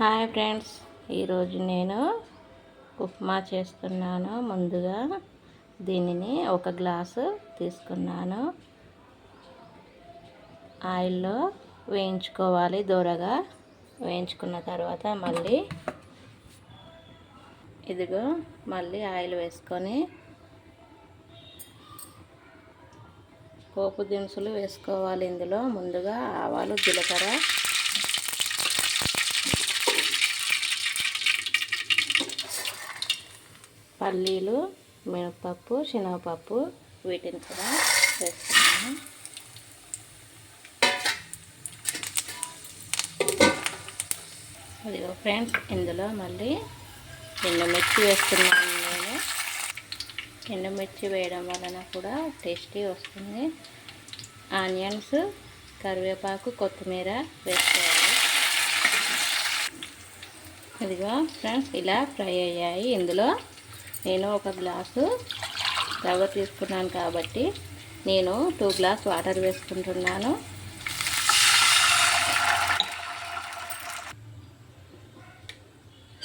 Hi friends. ఈరోజు నేను ఉప్మా చేస్తున్నాను. ముందుగా దీనిని ఒక గ్లాసు తీసుకున్నాను. ఆయిల్లో వేయించుకోవాలి దూరగా. వేయించుకున్న తర్వాత మళ్ళీ ఇదిగో మళ్ళీ ఆయిల్ వేసుకొని పోపు దినుసులు వేసుకోవాలి ఇందులో. ముందుగా ఆవాలు జీలకర్ర పల్లీలు మినపప్పు శనగపప్పు వీటిని కూడా వేస్తున్నాను అదిగో ఫ్రెండ్స్ ఇందులో మళ్ళీ ఎండుమిర్చి వేస్తున్నాను నేను. ఎండుమిర్చి వేయడం వలన కూడా టేస్టీ వస్తుంది. ఆనియన్స్ కరివేపాకు కొత్తిమీర వేసుకోవాలి. ఇదిగో ఫ్రెండ్స్ ఇలా ఫ్రై అయ్యాయి. ఇందులో నేను ఒక గ్లాసు రవ్వ తీసుకున్నాను కాబట్టి నేను టూ గ్లాస్ వాటర్ వేసుకుంటున్నాను.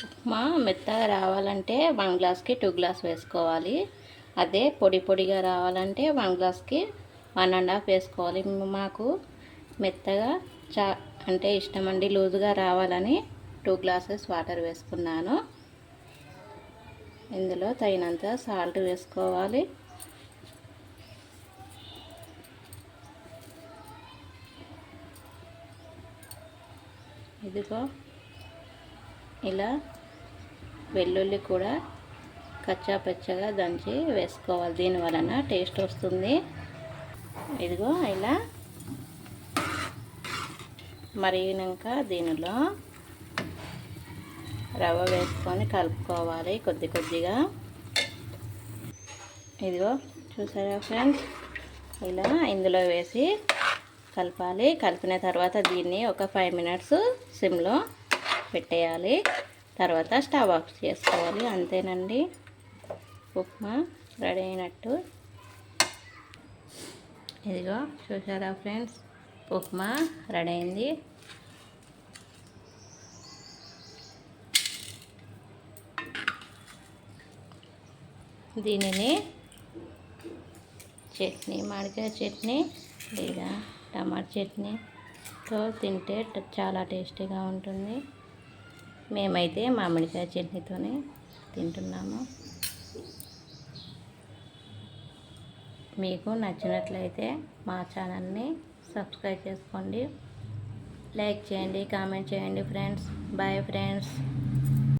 ఉప్మా మెత్తగా రావాలంటే వన్ గ్లాస్కి టూ గ్లాస్ వేసుకోవాలి. అదే పొడి పొడిగా రావాలంటే వన్ గ్లాస్కి వన్ అండ్ హాఫ్ వేసుకోవాలి. మాకు మెత్తగా చా అంటే ఇష్టమండి లూజుగా రావాలని టూ గ్లాసెస్ వాటర్ వేసుకున్నాను. ఇందులో తగినంత సాల్ట్ వేసుకోవాలి. ఇదిగో ఇలా వెల్లుల్లి కూడా కచ్చా పచ్చగా దంచి వేసుకోవాలి. దీని వలన టేస్ట్ వస్తుంది. ఇదిగో ఇలా మరిగినాక దీనిలో రవ్వ వేసుకొని కలుపుకోవాలి కొద్ది కొద్దిగా. ఇదిగో చూసారా ఫ్రెండ్స్? ఇలా ఇందులో వేసి కలపాలి. కలిపిన తర్వాత దీన్ని ఒక ఫైవ్ మినిట్స్ సిమ్లో పెట్టేయాలి. తర్వాత స్టవ్ ఆఫ్ చేసుకోవాలి. అంతేనండి. ఉప్మా రెడీ అయినట్టు. ఇదిగో చూసారా ఫ్రెండ్స్? ఉప్మా రెడీ అయింది. దీనిని చట్నీ మామిడికాయ చట్నీ లేదా టమాటా చట్నీతో తింటే చాలా టేస్టీగా ఉంటుంది. మేమైతే మామిడికాయ చట్నీతోనే తింటున్నాము. మీకు నచ్చినట్లయితే మా ఛానల్ని సబ్స్క్రైబ్ చేసుకోండి. లైక్ చేయండి కామెంట్ చేయండి ఫ్రెండ్స్. Bye friends.